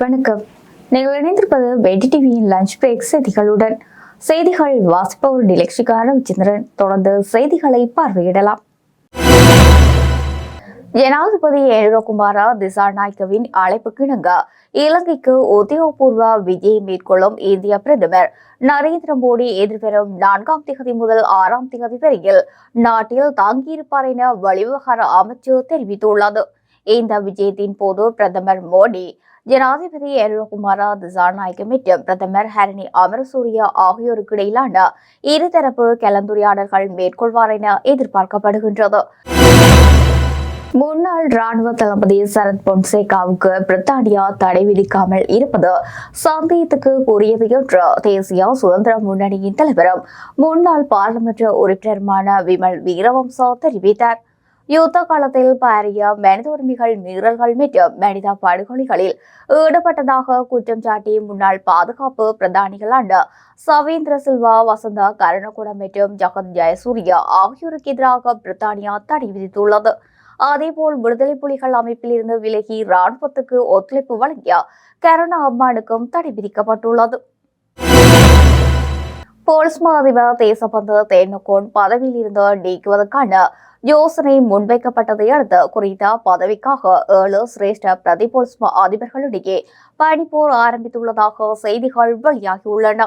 வணக்கம். நீங்கள் இணைந்திருப்பது வெடி டிவியின் லஞ்ச் பிரேக் செய்திகளுடன். செய்திகள் வாசிப்பவர் டிலக்ஷிகா ரவிச்சந்திரன் தொடர்ந்து செய்திகளை பார்வையிடலாம். ஜனாதிபதி எழிலகுமார திசாநாயக்கவின் அழைப்புக்கு இணங்க இலங்கைக்கு உத்தியோகபூர்வ விஜயம் மேற்கொள்ளும் இந்திய பிரதமர் நரேந்திர மோடி எதிர்வரும் நான்காம் திகதி முதல் ஆறாம் திகதி வரையில் நாட்டில் தங்கியிருப்பார் என வெளிவிவகார அமைச்சு தெரிவித்துள்ளது. இந்த விஜயத்தின் போது பிரதமர் மோடி ஜனாதிபதி எருகுமாரா திசாநாயக்க மற்றும் பிரதமர் ஹரணி அமரசூரியா ஆகியோருக்கு இடையிலான இருதரப்பு கலந்துரையாடல்கள் மேற்கொள்வார் என எதிர்பார்க்கப்படுகின்றது. முன்னாள் ராணுவ தளபதி சரத் பொன்சேகாவுக்கு பிரித்தானியா தடை விதிக்காமல் இருப்பது சந்தேகத்துக்கு உரியது என்று தேசிய சுதந்திர முன்னணியின் தலைவரும் முன்னாள் பாராளுமன்ற உறுப்பினருமான விமல் வீரவம்சா தெரிவித்தார். யுத்த காலத்தில் பாரிய மனித உரிமைகள் மீறல்கள் மற்றும் மனித படுகொலைகளில் ஈடுபட்டதாக குற்றம் சாட்டி முன்னாள் பாதுகாப்பு பிரதானிகளான சவேந்திர சில்வா வசந்த கருணகுடம் மற்றும் ஜகத் ஜெயசூர்யா ஆகியோருக்கு எதிராக பிரித்தானியா தடை விதித்துள்ளது அதேபோல் விடுதலை புலிகள் அமைப்பில் இருந்து விலகி ராணுவத்துக்கு ஒத்துழைப்பு வழங்கிய கருணா அம்மானுக்கும் தடை விதிக்கப்பட்டுள்ளது போல்ஸ்மா அதிபர் தேசபந்து தேனகோன் பதவியில் இருந்து நீக்குவதற்கான யோசனை முன்வைக்கப்பட்டதை அடுத்து குறித்த பதவிக்காக ஏழு சிரேஷ்ட பிரதி போலீஸ்மா அதிபர்களிடையே பணிப்போர் ஆரம்பித்துள்ளதாக செய்திகள் வெளியாகியுள்ளன.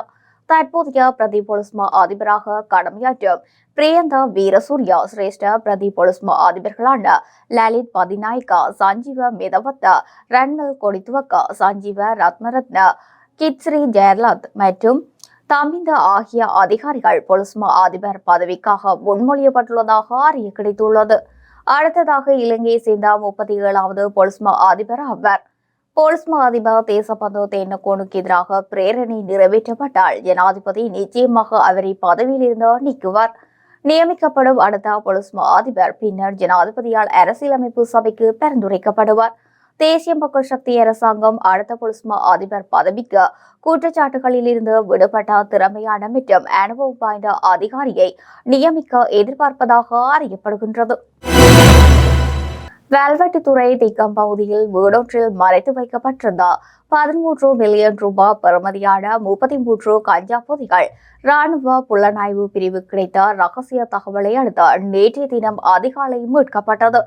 தற்போதைய பிரதி போலீஸ்மா அதிபராக கடமையாற்றும் பிரியந்த வீரசூர்யா சிரேஷ்ட பிரதி போலீஸ்மா அதிபர்களான லலித் பதிநாயக்கா சஞ்சீவ மிதவத்த ரன்மல் கொடித்துவக்கா சஞ்சீவ ரத்னரத்ன கிட்ஸ்ரீ ஜெயலத் மற்றும் தமிந்த ஆகிய அதிகாரிகள் பொலிஸ்மா அதிபர் பதவிக்காக முன்மொழியப்பட்டுள்ளதாக அறிய கிடைத்துள்ளது. அடுத்ததாக இலங்கையை சேர்ந்த முப்பத்தி ஏழாவது பொலிஸ்மா அதிபர் ஆவார். போல்ஸ்மா அதிபர் தேசபந்து தென்னகோனுக்கு எதிராக பிரேரணை நிறைவேற்றப்பட்டால் ஜனாதிபதி நிச்சயமாக அவரை பதவியில் இருந்து நீக்குவார். நியமிக்கப்படும் அடுத்த பொலிஸ்மா அதிபர் பின்னர் ஜனாதிபதியால் அரசியலமைப்பு சபைக்கு பரிந்துரைக்கப்படுவார். தேசிய மக்கள் சக்தி அரசாங்கம் அடுத்த பொலிஸ்மா அதிபர் பதவிக்கு குற்றச்சாட்டுகளில் இருந்து விடுபட்ட திறமையான மற்றும் அனுபவம் வாய்ந்த அதிகாரியை நியமிக்க எதிர்பார்ப்பதாக அறியப்படுகின்றது. வேல்வெட்டித்துறை திக்கம் பகுதியில் வீடொன்றில் மறைத்து வைக்கப்பட்டிருந்த பதிமூன்று மில்லியன் ரூபாய் பெறுமதியான முப்பத்தி மூன்று கஞ்சா பொதிகள் ராணுவ புலனாய்வு பிரிவு கிடைத்த ரகசிய தகவலை அடுத்து நேற்றைய தினம் அதிகாலை மீட்கப்பட்டது.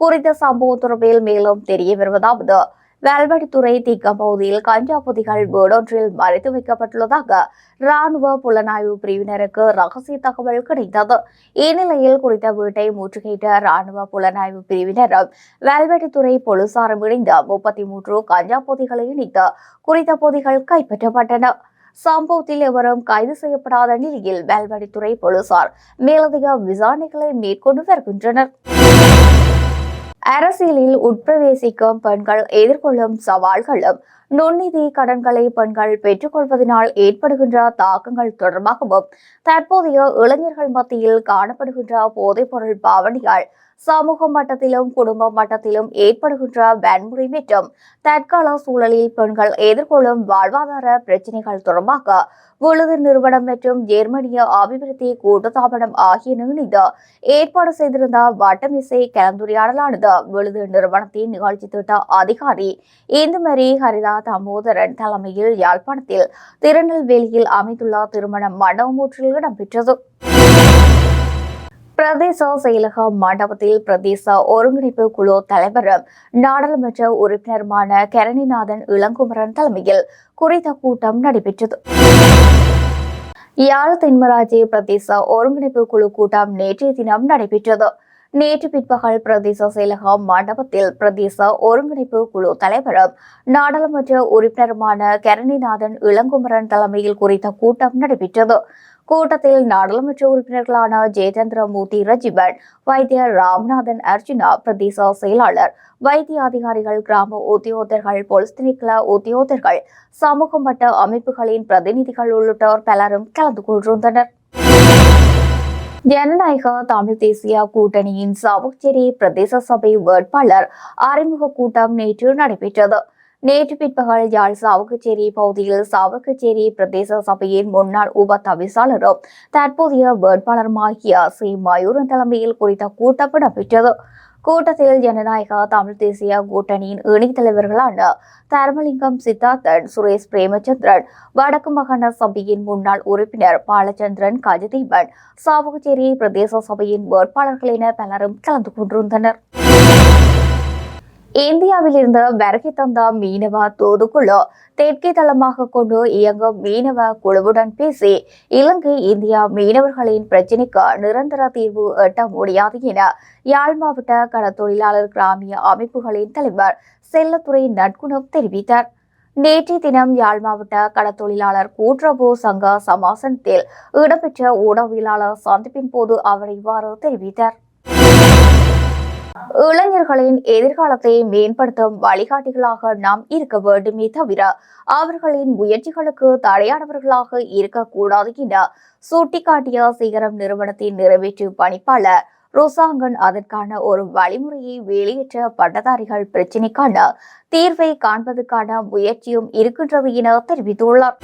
குறித்த சம்பவம் தொடர்பில் மேலும் தெரிய வருவதாவது. வேல்வெடித்துறை திக்கம் பகுதியில் கஞ்சா பொதிகள் வீடொன்றில் மறைத்து வைக்கப்பட்டுள்ளதாக ராணுவ புலனாய்வு பிரிவினருக்கு ரகசிய தகவல் கிடைத்தது. இந்நிலையில் குறித்த வீட்டை முற்றுகையிட்ட ராணுவ புலனாய்வு பிரிவினரும் வேல்வெடித்துறை போலீசாரும் இணைந்து முப்பத்தி மூன்று கஞ்சா பொதிகளை இணைத்து குறித்த பொதிகள் கைப்பற்றப்பட்டன. சம்பவத்தில் எவரும் கைது செய்யப்படாத நிலையில் வேல்வெடித்துறை போலீசார் மேலதிக விசாரணைகளை மேற்கொண்டு வருகின்றனர். அரசியலில் உட்பிரவேசிக்கும் பெண்கள் எதிர்கொள்ளும் சவால்களும் நுண்ணிதி கடன்களை பெண்கள் பெற்றுக்கொள்வதனால் ஏற்படுகின்ற தாக்கங்கள் தொடர்பாகவும் தற்போதைய இளைஞர்கள் மத்தியில் காணப்படுகின்ற போதைப்பொருள் பாவனையால் சமூக மட்டத்திலும் குடும்ப மட்டத்திலும் ஏற்படுகின்ற வன்முறை மற்றும் தற்கால சூழலில் பெண்கள் எதிர்கொள்ளும் வாழ்வாதார பிரச்சினைகள் தொடர்பாக விழுது நிறுவனம் மற்றும் ஜெர்மனிய அபிவிருத்தி கூட்டுத்தாபனம் ஆகிய இணைந்து ஏற்பாடு செய்திருந்த வட்டமிசை கலந்துரையாடலானது விழுது நிறுவனத்தின் நிகழ்ச்சி திட்ட அதிகாரி இந்துமரி ஹரிதா தாமோதரன் தலைமையில் யாழ்ப்பாணத்தில் திருநெல்வேலியில் அமைந்துள்ள திருமண மண்டபமூற்றில் இடம்பெற்றது. பிரதேச செயலக மண்டபத்தில் பிரதேச ஒருங்கிணைப்பு குழு தலைவரும் நாடாளுமன்ற உறுப்பினருமான கரணிநாதன் இளங்குமரன் தலைமையில் குறித்த கூட்டம் நடைபெற்றது. யாழ் தென்மராட்சி பிரதேச ஒருங்கிணைப்பு குழு கூட்டம் நேற்றைய தினம் நடைபெற்றது. நேற்று பிற்பகல் பிரதேச செயலக மண்டபத்தில் பிரதேச ஒருங்கிணைப்பு குழு தலைவரும் நாடாளுமன்ற உறுப்பினருமான கரணிநாதன் இளங்குமரன் தலைமையில் குறித்த கூட்டம் நடைபெற்றது. கூட்டத்தில் நாடாளுமன்ற உறுப்பினர்களான ஜெயச்சந்திரமூர்த்தி ரஜிபன் வைத்தியர் ராமநாதன் அர்ஜுனா பிரதேச செயலாளர் வைத்திய அதிகாரிகள் கிராம உத்தியோகர்கள் போலீஸ் திணைக்கள உத்தியோகர்கள் சமூக மட்ட அமைப்புகளின் பிரதிநிதிகள் உள்ளிட்டோர் பலரும் கலந்து கொண்டிருந்தனர் ஜனநாயக தமிழ் தேசிய கூட்டணியின் சாவகச்சேரி பிரதேச சபை வேட்பாளர் அறிமுக கூட்டம் நேற்று நடைபெற்றது. நேற்று பிற்பகல் யாழ் சாவகச்சேரி பகுதியில் சாவகச்சேரி பிரதேச சபையின் முன்னாள் உப தவிசாளரும் தற்போதைய வேட்பாளருமாகிய சி. மயூரன் தலைமையில் குறித்த கூட்டம் இடம்பெற்றது. கூட்டத்தில் ஜனநாயக தமிழ் தேசிய கூட்டணியின் இணைத் தலைவர்களான தர்மலிங்கம் சித்தார்த்தன் சுரேஷ் பிரேமச்சந்திரன் வடக்கு மாகாண சபையின் முன்னாள் உறுப்பினர் பாலச்சந்திரன் கஜதீபன் சாவகச்சேரி பிரதேச சபையின் வேட்பாளர்கள் என பலரும் கலந்து கொண்டிருந்தனர். இந்தியாவிலிருந்து வருகை தந்த மீனவ தூதுக்குழு தெற்கே தளமாக கொண்டு இயங்கும் மீனவ குழுவுடன் பேசி இலங்கை இந்தியா மீனவர்களின் பிரச்சினைக்கு நிரந்தர தீர்வு எட்ட முடியாது என யாழ் மாவட்ட கடற்தொழிலாளர் கிராமிய அமைப்புகளின் தலைவர் செல்லத்துறை நட்குணம் தெரிவித்தார். நேற்றைய தினம் யாழ் மாவட்ட கடத்தொழிலாளர் கூட்டுறவு சங்க சமாசனத்தில் இடம்பெற்ற ஊடகவியலாளர் சந்திப்பின் போது அவர் இவ்வாறு தெரிவித்தார். இளைஞர்களின் எதிர்காலத்தை மேம்படுத்தும் வழிகாட்டிகளாக நாம் இருக்க வேண்டுமே தவிர அவர்களின் முயற்சிகளுக்கு தடையானவர்களாக இருக்கக்கூடாது என சுட்டிக்காட்டிய சிகரம் நிறுவனத்தின் நிறைவேற்று பணிப்பாளர் ருசாங்கன் அதற்கான ஒரு வழிமுறையை வெளியேற்ற பட்டதாரிகள் பிரச்சினைக்கான தீர்வை காண்பதற்கான முயற்சியும் இருக்கின்றது என தெரிவித்துள்ளார்.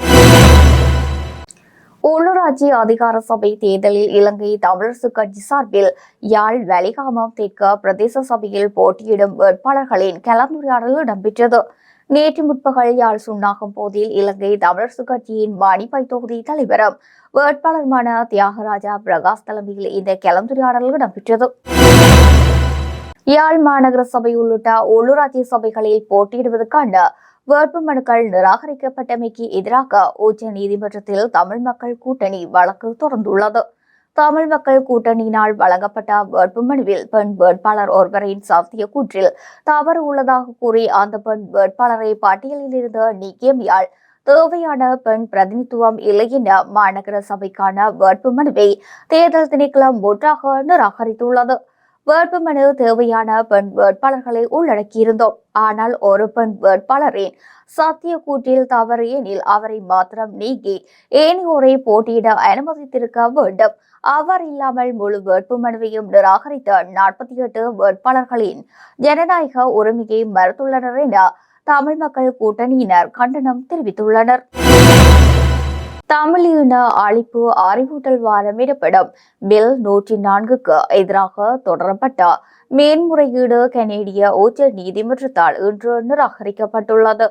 உள்ளூராட்சி அதிகார சபை தேர்தலில் இலங்கை தமிழரசு கட்சி சார்பில் யாழ் வலிகாமம் தெற்கு பிரதேச சபையில் போட்டியிடும் வேட்பாளர்களின் கலந்துரையாடல் இடம்பெற்றது. நேற்று முற்பகல் யாழ் சுண்ணாகும் போதில் இலங்கை தமிழரசு கட்சியின் மணிப்பை தொகுதி தலைவரும் வேட்பாளருமான தியாகராஜா பிரகாஷ் தலைமையில் இந்த கலந்துரையாடல் இடம்பெற்றது. யாழ் மாநகர சபை உள்ளிட்ட உள்ளூராட்சி சபைகளில் போட்டியிடுவதற்கான வேட்பு மனுக்கள் நிராகரிக்கப்பட்டமைக்கு எதிராக உச்ச நீதிமன்றத்தில் தமிழ் மக்கள் கூட்டணி வழக்கு தொடர்ந்துள்ளது. தமிழ் மக்கள் கூட்டணியினால் வழங்கப்பட்ட வேட்புமனுவில் பெண் வேட்பாளர் ஒருவரின் சாத்திய கூற்றில் தவறு உள்ளதாக கூறி அந்த பெண் வேட்பாளரை பட்டியலில் இருந்து நீக்கியமையால் தேவையான பெண் பிரதிநிதித்துவம் இல்லை என மாநகர சபைக்கான வேட்புமனுவை தேர்தல் திணைக்களம் ஒன்றாக நிராகரித்துள்ளது. வேட்புமனு தேவையான பெண் வேட்பாளர்களை உள்ளடக்கியிருந்தோம். ஆனால் ஒரு பெண் வேட்பாளரின் சத்திய கூட்டில் தவறு எனில் அவரை மாத்திரம் நீக்கி ஏனையோரை போட்டியிட அனுமதித்திருக்க வேண்டும். அவர் இல்லாமல் முழு வேட்புமனுவையும் நிராகரித்த நாற்பத்தி எட்டு வேட்பாளர்களின் ஜனநாயக உரிமையை மறுத்துள்ளனர் என தமிழ் மக்கள் கூட்டணியினர் கண்டனம் தெரிவித்துள்ளனர். தமிழீன அழிப்பு அறிவூட்டல் வாரம் இடப்படும் பில் நூற்றி நான்குக்கு எதிராக தொடரப்பட்ட மேன்முறையீடு கனேடிய உச்ச நீதிமன்றத்தால் இன்று நிராகரிக்கப்பட்டுள்ளது.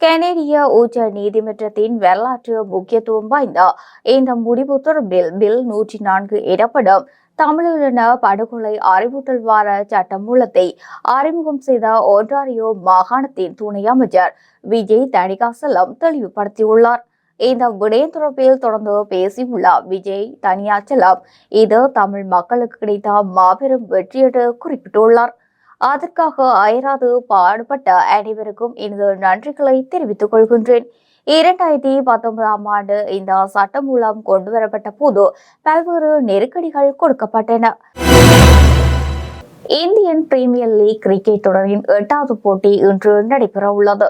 கனேடிய உச்ச நீதிமன்றத்தின் வரலாற்று முக்கியத்துவம் வாய்ந்த இந்த முடிவு தொடர்பில் பில் நூற்றி நான்கு இடப்படும். தமிழீழ படுகொலை அறிவூட்டல் வார சட்டமூலத்தை அறிமுகம் செய்த ஒன்றாரியோ மாகாணத்தின் துணை அமைச்சர் விஜய் தணிகாசலம் தெளிவுபடுத்தியுள்ளார். இந்த விடயம் தொடர்பில் தொடர்ந்து பேசியுள்ள விஜய் தனியாச்சலம் இது தமிழ் மக்களுக்கு கிடைத்த மாபெரும் வெற்றி என்று குறிப்பிட்டுள்ளார். அதற்காக அயராது பாடுபட்ட அனைவருக்கும் எனது நன்றிகளை தெரிவித்துக் கொள்கின்றேன். இரண்டாயிரத்தி பத்தொன்பதாம் ஆண்டு இந்த சட்டம் மூலம் கொண்டுவரப்பட்ட போது பல்வேறு நெருக்கடிகள் கொடுக்கப்பட்டன. இந்தியன் பிரீமியர் லீக் கிரிக்கெட் தொடரின் எட்டாவது போட்டி இன்று நடைபெற உள்ளது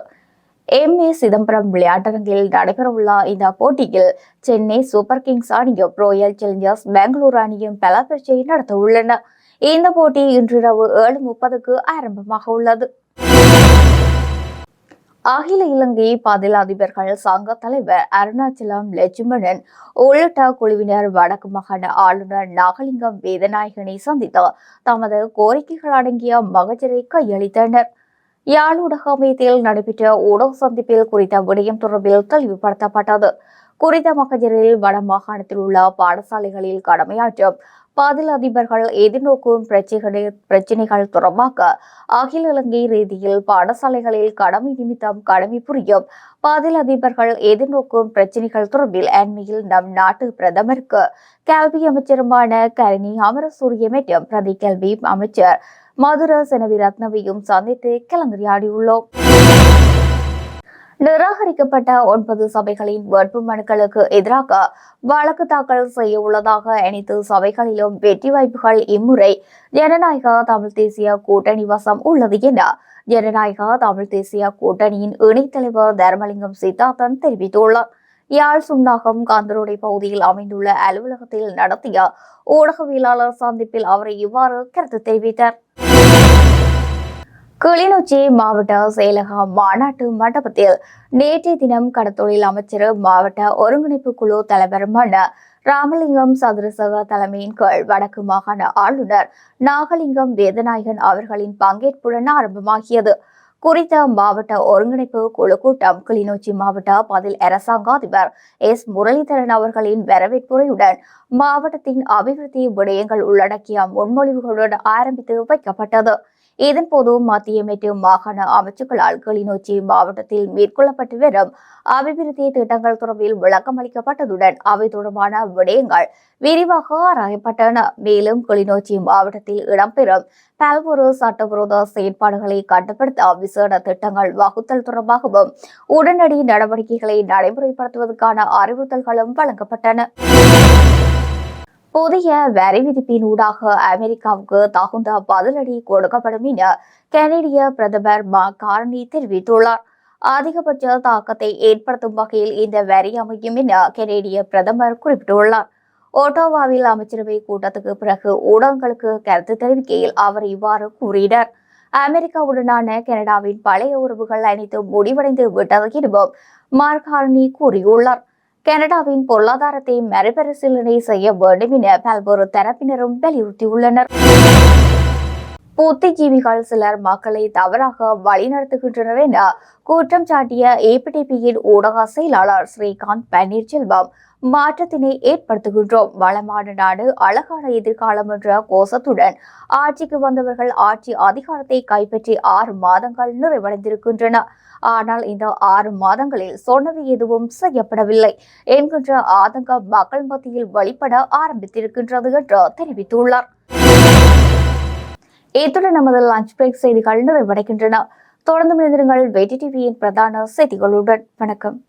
எம் ஏ சிதம்பரம் விளையாட்டரங்கில் நடைபெறவுள்ள இந்த போட்டியில் சென்னை சூப்பர் கிங்ஸ் அணியும் ராயல் சேலஞ்சர்ஸ் பெங்களூரு அணியும் பலப்பரீட்சை நடத்த உள்ளன இந்த போட்டி இன்றிரவு ஏழு முப்பதுக்கு ஆரம்பமாக உள்ளது. அகில இலங்கை பதில் அதிபர்கள் சங்க தலைவர் அருணாச்சலம் லட்சுமணன் உள்ளிட்ட குழுவினர் வடக்கு மாகாண ஆளுநர் நாகலிங்கம் வேதநாயகனை சந்தித்து தமது கோரிக்கைகள் அடங்கிய மகஜரை கையளித்தனர். யாழ் ஊடகமையத்தில் நடைபெற்ற ஊடக சந்திப்பில் குறித்த விடயம் தொடர்பில் தெளிவுபடுத்தப்பட்டது. குறித்த மகஜரில் வட மாகாணத்தில் உள்ள பாடசாலைகளில் கடமையாற்றும் பதில் அதிபர்கள் எதிர்நோக்கும் பிரச்சனைகள் பிரச்சினைகள் தொடர்பாக அகில இலங்கை ரீதியில் பாடசாலைகளில் கடமை நிமித்தம் கடமை புரியும் பதில் அதிபர்கள் எதிர்நோக்கும் பிரச்சினைகள் தொடர்பில் அண்மையில் நம் நாட்டு பிரதமருக்கு கல்வி அமைச்சருமான கரணி அமரசூரிய மற்றும் பிரதி கல்வி அமைச்சர் மதுர செனவி ரத்னவையும் சந்தித்து கலந்துரையாடியுள்ளோம். நிராகரிக்கப்பட்ட ஒன்பது சபைகளின் வேட்பு மனுக்களுக்கு எதிராக வழக்கு தாக்கல் செய்ய உள்ளதாக அனைத்து சபைகளிலும் வெற்றி வாய்ப்புகள் இம்முறை ஜனநாயக தமிழ் தேசிய கூட்டணி வசம் உள்ளது என ஜனநாயக தமிழ் தேசிய கூட்டணியின் இணைத்தலைவர் தர்மலிங்கம் சித்தார்த்தன் தெரிவித்துள்ளார். யாழ் சுண்ணாகம் காந்தரோடை பகுதியில் அமைந்துள்ள அலுவலகத்தில் நடத்திய ஊடகவியலாளர் சந்திப்பில் அவர் இவ்வாறு கருத்து தெரிவித்தார். கிளிநொச்சி மாவட்ட செயலக மாநாட்டு மண்டபத்தில் நேற்றைய தினம் கடத்தொழில் அமைச்சர் மாவட்ட ஒருங்கிணைப்பு குழு தலைவருமான ராமலிங்கம் சதுரசக தலைமையின் கீழ் வடக்கு மாகாண ஆளுநர் நாகலிங்கம் வேதநாயகன் அவர்களின் பங்கேற்புடன் ஆரம்பமாகியது. குறித்த மாவட்ட ஒருங்கிணைப்பு குழு கூட்டம் கிளிநொச்சி மாவட்ட பதில் அரசாங்க அதிபர் எஸ். முரளிதரன் அவர்களின் வரவேற்புரையுடன் மாவட்டத்தின் அபிவிருத்தி விடயங்கள் உள்ளடக்கிய முன்மொழிவுகளுடன் ஆரம்பித்து வைக்கப்பட்டது. இதன்போது மத்திய மேட்டு மாகாண அமைச்சர்களால் கிளிநொச்சி மாவட்டத்தில் மேற்கொள்ளப்பட்டு வரும் அபிவிருத்தி திட்டங்கள் தொடர்பில் விளக்கம் அளிக்கப்பட்டதுடன் அவை தொடர்பான விடயங்கள் விரிவாக ஆராயப்பட்டன. மேலும் கிளிநொச்சி மாவட்டத்தில் இடம்பெறும் பல்வேறு சட்டவிரோத செயற்பாடுகளை கட்டுப்படுத்த விசேட திட்டங்கள் வகுத்தல் தொடர்பாகவும் உடனடி நடவடிக்கைகளை நடைமுறைப்படுத்துவதற்கான அறிவுறுத்தல்களும் வழங்கப்பட்டன. புதிய வரி விதிப்பின் ஊடாக அமெரிக்காவுக்கு தகுந்த பதிலடி கொடுக்கப்படும் என கனடிய பிரதமர் மா கார்னி தெரிவித்துள்ளார். அதிகபட்ச தாக்கத்தை ஏற்படுத்தும் வகையில் இந்த வரி அமையும் என கனேடிய பிரதமர் குறிப்பிட்டுள்ளார். ஓட்டோவாவில் அமைச்சரவை கூட்டத்துக்கு பிறகு ஊடகங்களுக்கு கருத்து தெரிவிக்கையில் அவர் இவ்வாறு கூறினார். அமெரிக்காவுடனான கனடாவின் பழைய உறவுகள் அனைத்தும் முடிவடைந்து விட்டது எனவும் மார்கார்னி கூறியுள்ளார். கனடாவின் பொருளாதாரத்தை மறுபரிசீலனை செய்ய வேண்டும் என பல்வேறு தரப்பினரும் வலியுறுத்தியுள்ளனர். புத்திஜீவிகள் சிலர் மக்களை தவறாக வழிநடத்துகின்றனர் என குற்றம் சாட்டிய ஏபிடிபியின் ஊடக செயலாளர் ஸ்ரீகாந்த் பன்னீர்செல்வம் மாற்றத்தினை ஏற்படுத்துகின்றோம். வளமான நாடு அழகான எதிர்காலம் என்ற கோஷத்துடன் ஆட்சிக்கு வந்தவர்கள் ஆட்சி அதிகாரத்தை கைப்பற்றி ஆறு மாதங்கள் நிறைவடைந்திருக்கின்றன. ஆனால் இந்த ஆறு மாதங்களில் சொன்னது எதுவும் செய்யப்படவில்லை என்கின்ற ஆதங்கம் மக்கள் மத்தியில் வெளிப்பட ஆரம்பித்திருக்கின்றது என்று தெரிவித்துள்ளார். இத்துடன் நமது லஞ்ச் பிரேக் செய்திகள் நிறைவடைகின்றன. தொடர்ந்து மனிதர்கள் வெட்டி டிவியின் பிரதான செய்திகளுடன். வணக்கம்.